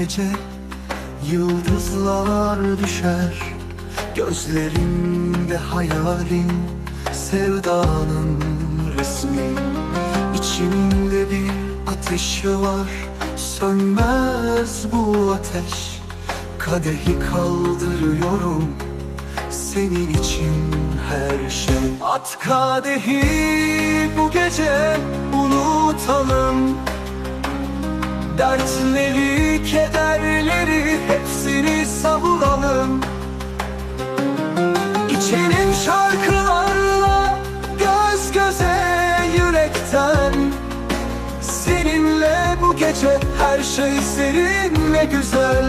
gece Yıldızlar düşer. Gözlerimde hayalin Sevdanın resmi. İçimde bir ateşi var Sönmez bu ateş. Kadehi kaldırıyorum Senin için her şey. At kadehi bu gece Unutalım. Dertleri, kederleri hepsini savuralım. İçelim şarkılarla göz göze yürekten. Seninle bu gece her şey serin ve güzel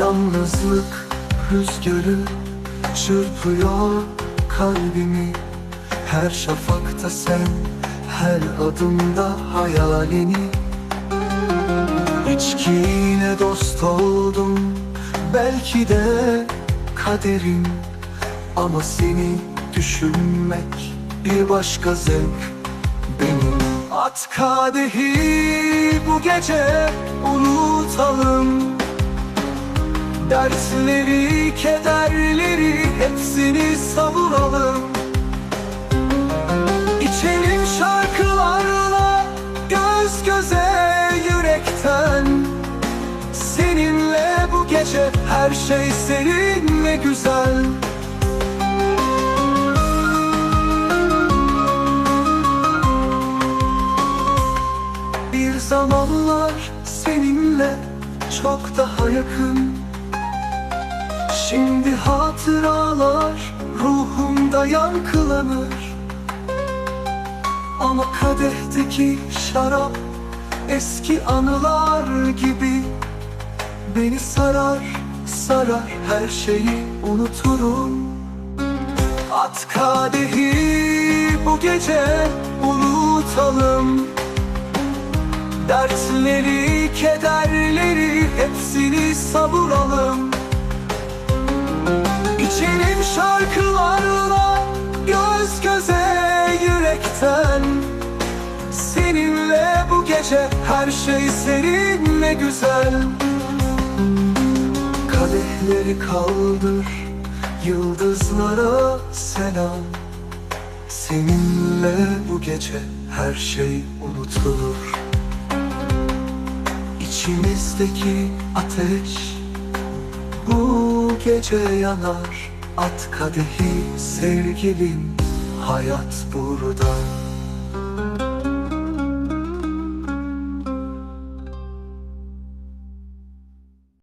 Yalnızlık rüzgarı çırpıyor kalbimi. Her şafakta sen, her adımda hayalini. İçkiyle dost oldum belki de kaderim. Ama seni düşünmek bir başka zevk benim. At kadehi bu gece unutalım Dertleri, kederleri hepsini savuralım İçelim şarkılarla göz göze yürekten. Seninle bu gece her şey serin ve güzel. Bir zamanlar seninle çok daha yakın Şimdi hatıralar ruhumda yankılanır. Ama kadehteki şarap eski anılar gibi. Beni sarar sarar her şeyi unuturum. At kadehi bu gece unutalım. Dertleri, kederleri hepsini savuralım İçelim şarkılarla göz göze yürekten. Seninle bu gece her şey serin ve güzel. Kadehleri kaldır yıldızlara selam. Seninle bu gece her şey unutulur. İçimizdeki ateş gece yanar. At kadehi sevgilim Hayat burada